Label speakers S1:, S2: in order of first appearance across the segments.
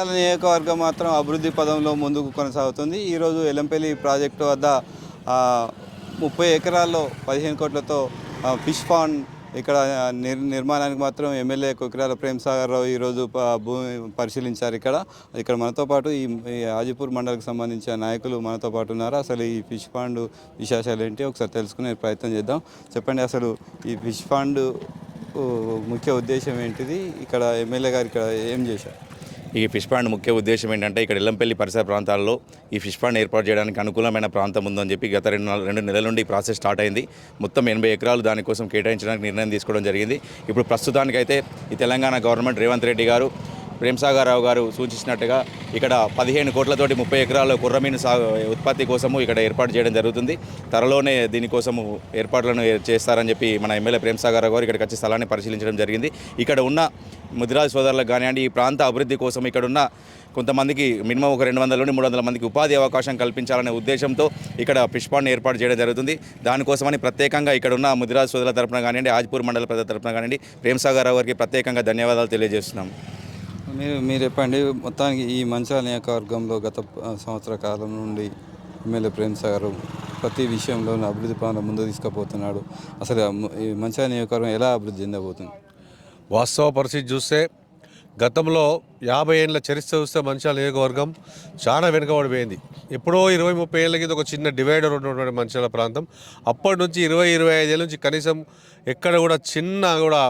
S1: నియోజకవర్గం మాత్రం అభివృద్ధి పదంలో ముందుకు కొనసాగుతుంది. ఈరోజు ఎలంపల్లి ప్రాజెక్టు వద్ద ముప్పై ఎకరాల్లో పదిహేను కోట్లతో ఫిష్ పాండ్ ఇక్కడ నిర్ నిర్మాణానికి మాత్రం ఎమ్మెల్యే కొకిరాల ప్రేమ్ సాగర్ రావు ఈరోజు భూమి పరిశీలించారు ఇక్కడ. ఇక్కడ మనతో పాటు ఈ హాజీపూర్ మండలికి సంబంధించిన నాయకులు మనతో పాటు ఉన్నారు. అసలు ఈ ఫిష్ పాండ్ విశేషాలు ఏంటి? ఒకసారి తెలుసుకునే ప్రయత్నం చేద్దాం. చెప్పండి అసలు ఈ ఫిష్ పాండ్ ముఖ్య ఉద్దేశం ఏంటిది? ఇక్కడ ఎమ్మెల్యే గారు ఇక్కడ ఏం చేశారు?
S2: ఈ ఫిష్ పాండ్ ముఖ్య ఉద్దేశం ఏంటంటే ఇక్కడ ఇల్లంపల్లి పరిసర ప్రాంతాల్లో ఈ ఫిష్ పాండ్ ఏర్పాటు చేయడానికి అనుకూలమైన ప్రాంతం ఉందని చెప్పి గత రెండు నాలుగు- రెండు నెలల నుండి ప్రాసెస్ స్టార్ట్ అయింది. మొత్తం ఎనభై ఎకరాలు దానికోసం కేటాయించడానికి నిర్ణయం తీసుకోవడం జరిగింది. ఇప్పుడు ప్రస్తుతానికైతే ఈ తెలంగాణ గవర్నమెంట్ రేవంత్ రెడ్డి గారు ప్రేమ్సాగర్రావు గారు సూచించినట్టుగా ఇక్కడ పదిహేను కోట్లతోటి ముప్పై ఎకరాల కుర్రమీను సాగు ఉత్పత్తి కోసము ఇక్కడ ఏర్పాటు చేయడం జరుగుతుంది. త్వరలోనే దీనికోసము ఏర్పాట్లను చేస్తారని చెప్పి మన ఎమ్మెల్యే ప్రేమ్సాగర్రావు గారు ఇక్కడికి వచ్చి స్థలాన్ని పరిశీలించడం జరిగింది. ఇక్కడ ఉన్న ముదిరాజ్ సోదరులకు కానివ్వండి ఈ ప్రాంత అభివృద్ధి కోసం ఇక్కడ ఉన్న కొంతమందికి మినిమం ఒక రెండు వందల నుండి మూడు వందల మందికి ఉపాధి అవకాశం కల్పించాలనే ఉద్దేశంతో ఇక్కడ ఫిష్ పాండ్ ఏర్పాటు చేయడం జరుగుతుంది. దానికోసమని ప్రత్యేకంగా ఇక్కడ ఉన్న ముదిరాజు సోదరుల తరపున కానివ్వండి ఆజ్పూర్ మండల ప్రజల తరపున కానివ్వండి ప్రేమ్సాగర్ గారికి ప్రత్యేకంగా ధన్యవాదాలు తెలియజేస్తున్నాం.
S1: మీరు మీరు చెప్పండి మొత్తానికి ఈ మంచాల నియోజకవర్గంలో గత సంవత్సర కాలం నుండి ఎమ్మెల్యే ప్రేమ్ సాగర్ ప్రతి విషయంలోనూ అభివృద్ధి పనులు ముందు తీసుకుపోతున్నాడు. అసలు ఈ మంచాల నియోజకవర్గం ఎలా అభివృద్ధి చెందబోతుంది?
S3: వాస్తవ పరిస్థితి చూస్తే గతంలో యాభై ఏళ్ళ చరిత్ర చూస్తే మంచాల నియోజకవర్గం చాలా వెనుకబడిపోయింది. ఎప్పుడో ఇరవై ముప్పై ఏళ్ళ కింద ఒక చిన్న డివైడర్ ఉన్నటువంటి మంచాల ప్రాంతం. అప్పటి నుంచి ఇరవై ఇరవై ఐదేళ్ళ నుంచి కనీసం ఎక్కడ కూడా చిన్న కూడా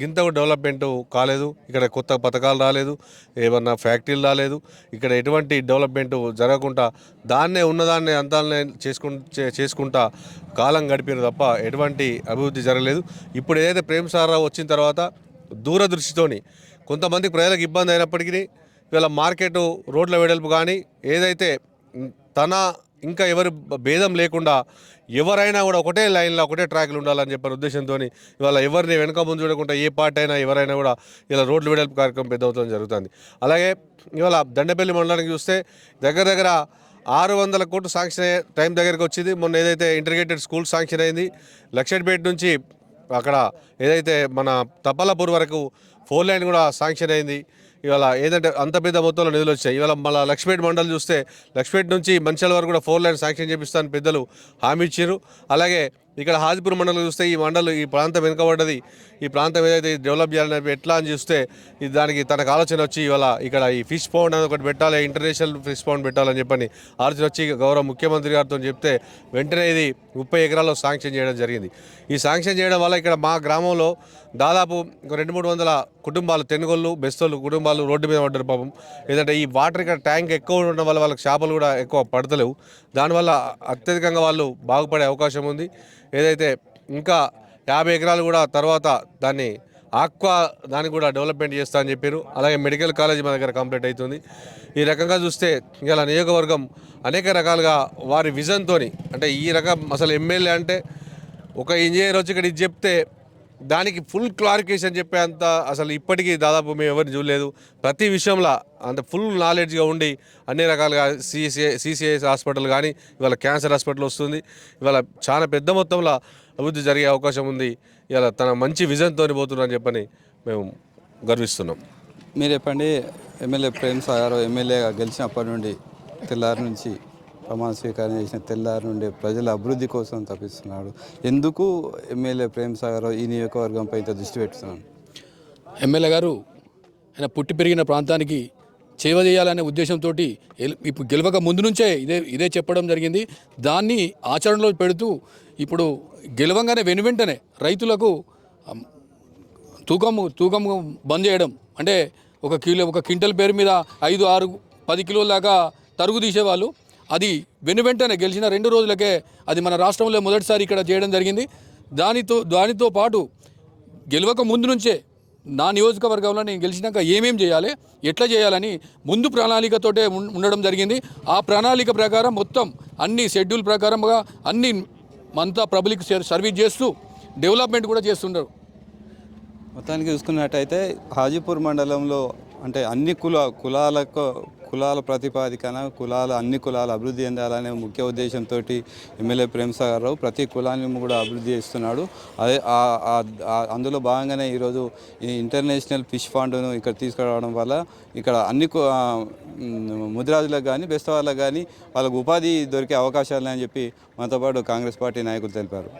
S3: గింత డెవలప్మెంట్ కాలేదు. ఇక్కడ కొత్త పథకాలు రాలేదు. ఏమన్నా ఫ్యాక్టరీలు రాలేదు. ఇక్కడ ఎటువంటి డెవలప్మెంట్ జరగకుండా దాన్నే ఉన్నదాన్నే అంతాలనే చేసుకు చేసుకుంటా కాలం గడిపారు తప్ప ఎటువంటి అభివృద్ధి జరగలేదు. ఇప్పుడు ఏదైతే ప్రేమ్ సారావు వచ్చిన తర్వాత దూరదృష్టితోని కొంతమంది ప్రజలకు ఇబ్బంది అయినప్పటికీ ఇవాళ మార్కెట్ రోడ్ల వెడల్పు కానీ ఏదైతే తన ఇంకా ఎవరు భేదం లేకుండా ఎవరైనా కూడా ఒకటే లైన్లో ఒకటే ట్రాక్లు ఉండాలని చెప్పిన ఉద్దేశంతో ఇవాళ ఎవరిని వెనక ముందు చూడకుండా ఏ పార్టీ అయినా ఎవరైనా కూడా ఇలా రోడ్లు వెడల్పు కార్యక్రమం పెద్ద అవుతుంది జరుగుతుంది. అలాగే ఇవాళ దండపల్లి మండలానికి చూస్తే దగ్గర దగ్గర ఆరు వందల కోట్లు శాంక్షన్ అయ్యే టైం దగ్గరికి వచ్చింది. మొన్న ఏదైతే ఇంటిగ్రేటెడ్ స్కూల్ శాంక్షన్ అయింది లక్షపేట నుంచి అక్కడ ఏదైతే మన తపాలపూర్ వరకు ఫోర్ లైన్ కూడా శాంక్షన్ అయింది. ఇవాళ ఏదంటే అంత పెద్ద మొత్తంలో నిధులు వచ్చాయి. ఇవాళ మళ్ళీ లక్ష్మీపేట మండలం చూస్తే లక్ష్మీపేట నుంచి మంచాల వరకు కూడా ఫోర్ లైన్ శాంక్షన్ చేపిస్తాను పెద్దలు హామీ ఇచ్చారు. అలాగే ఇక్కడ హాజీపూర్ మండలం చూస్తే ఈ మండలం ఈ ప్రాంతం వెనుకబడ్డది. ఈ ప్రాంతం ఏదైతే డెవలప్ చేయాలని ఎట్లా అని చూస్తే ఇది దానికి తనకు ఆలోచన వచ్చి ఇవాళ ఇక్కడ ఈ ఫిష్ పౌండ్ అనేది ఒకటి పెట్టాలి ఇంటర్నేషనల్ ఫిష్ పౌండ్ పెట్టాలని చెప్పని ఆలోచన వచ్చి గౌరవ ముఖ్యమంత్రి గారితో చెప్తే వెంటనే ఇది ముప్పై ఎకరాల్లో శాంక్షన్ చేయడం జరిగింది. ఈ శాంక్షన్ చేయడం వల్ల ఇక్కడ మా గ్రామంలో దాదాపు ఒక రెండు మూడు వందల కుటుంబాలు తెనుగోళ్ళు బెస్తోళ్ళు కుటుంబాలు రోడ్డు మీద పడ్డారు పాపం. ఏంటంటే ఈ వాటర్ ఇక్కడ ట్యాంక్ ఎక్కువ ఉండడం వల్ల వాళ్ళకి చేపలు కూడా ఎక్కువ పడతలేవు. దానివల్ల అత్యధికంగా వాళ్ళు బాగుపడే అవకాశం ఉంది. ఏదైతే ఇంకా యాభై ఎకరాలు కూడా తర్వాత దాన్ని ఆక్వా దాన్ని కూడా డెవలప్మెంట్ చేస్తా అని చెప్పారు. అలాగే మెడికల్ కాలేజ్ మా దగ్గర కంప్లీట్ అవుతుంది. ఈ రకంగా చూస్తే ఇలా నియోగవర్గం అనేక రకాలుగా వారి విజన్తోని అంటే ఈ రకం అసలు ఎమ్మెల్యే అంటే ఒక ఇంజనీర్ వచ్చి ఇక్కడ ఇది చెప్తే దానికి ఫుల్ క్లారిఫికేషన్ చెప్పే అంత అసలు ఇప్పటికీ దాదాపు మేము ఎవరిని చూడలేదు. ప్రతి విషయంలో అంత ఫుల్ నాలెడ్జ్గా ఉండి అన్ని రకాలుగా సిసిఐ సిసిఐఎస్ హాస్పిటల్ కానీ ఇవాళ క్యాన్సర్ హాస్పిటల్ వస్తుంది. ఇవాళ చాలా పెద్ద మొత్తంలో అభివృద్ధి జరిగే అవకాశం ఉంది. ఇవాళ తన మంచి విజన్తో పోతున్నారని చెప్పని మేము గర్విస్తున్నాం.
S1: మీరు చెప్పండి ఎమ్మెల్యే ప్రేమ్ సాగర్ ఎమ్మెల్యేగా గెలిచినప్పటి నుండి తెల్లారి నుంచి ప్రమాణ స్వీకారం చేసిన తెల్లారి నుండి ప్రజల అభివృద్ధి కోసం తప్పిస్తున్నాడు. ఎందుకు ఎమ్మెల్యే ప్రేమ్ సాగర్ ఈ నియోజకవర్గంపై ఇంత దృష్టి పెడుతున్నాను
S4: ఎమ్మెల్యే గారు ఆయన పుట్టి పెరిగిన ప్రాంతానికి సేవ చేయాలనే ఉద్దేశంతో ఇప్పుడు గెలవక ముందు నుంచే ఇదే ఇదే చెప్పడం జరిగింది. దాన్ని ఆచరణలో పెడుతూ ఇప్పుడు గెలవంగానే వెను వెంటనే రైతులకు తూకము తూకం తూకం బంద్ చేయడం. అంటే ఒక కిలో ఒక క్వింటల్ పేరు మీద ఐదు ఆరు పది కిలోల దాకా తరుగు తీసేవాళ్ళు. అది వెను వెంటనే గెలిచిన రెండు రోజులకే అది మన రాష్ట్రంలో మొదటిసారి ఇక్కడ చేయడం జరిగింది. దానితో దానితో పాటు గెలవక ముందు నుంచే నా నియోజకవర్గంలో నేను గెలిచినాక ఏమేం చేయాలి ఎట్లా చేయాలని ముందు ప్రణాళికతోటే ఉండడం జరిగింది. ఆ ప్రణాళిక ప్రకారం మొత్తం అన్ని షెడ్యూల్ ప్రకారంగా అన్ని అంతా పబ్లిక్ సర్వీస్ చేస్తూ డెవలప్మెంట్ కూడా చేస్తుండరు
S1: మొత్తానికి చూసుకున్నట్టయితే హాజీపూర్ మండలంలో అంటే అన్ని కుల కులాలకు కులాల ప్రతిపాదికన కులాల అన్ని కులాలు అభివృద్ధి చెందాలనే ముఖ్య ఉద్దేశంతో ఎమ్మెల్యే ప్రేమసాగర్ రావు ప్రతి కులాన్ని కూడా అభివృద్ధి చేస్తున్నాడు. అదే అందులో భాగంగానే ఈరోజు ఈ ఇంటర్నేషనల్ ఫిష్ ఫండ్ను ఇక్కడ తీసుకురావడం వల్ల ఇక్కడ అన్ని కు- ఆ, ముదిరాజులకు కానీ బెస్తవాళ్ళకు కానీ వాళ్ళకు ఉపాధి దొరికే అవకాశాలు అని చెప్పి మనతో పాటు కాంగ్రెస్ పార్టీ నాయకులు తెలిపారు.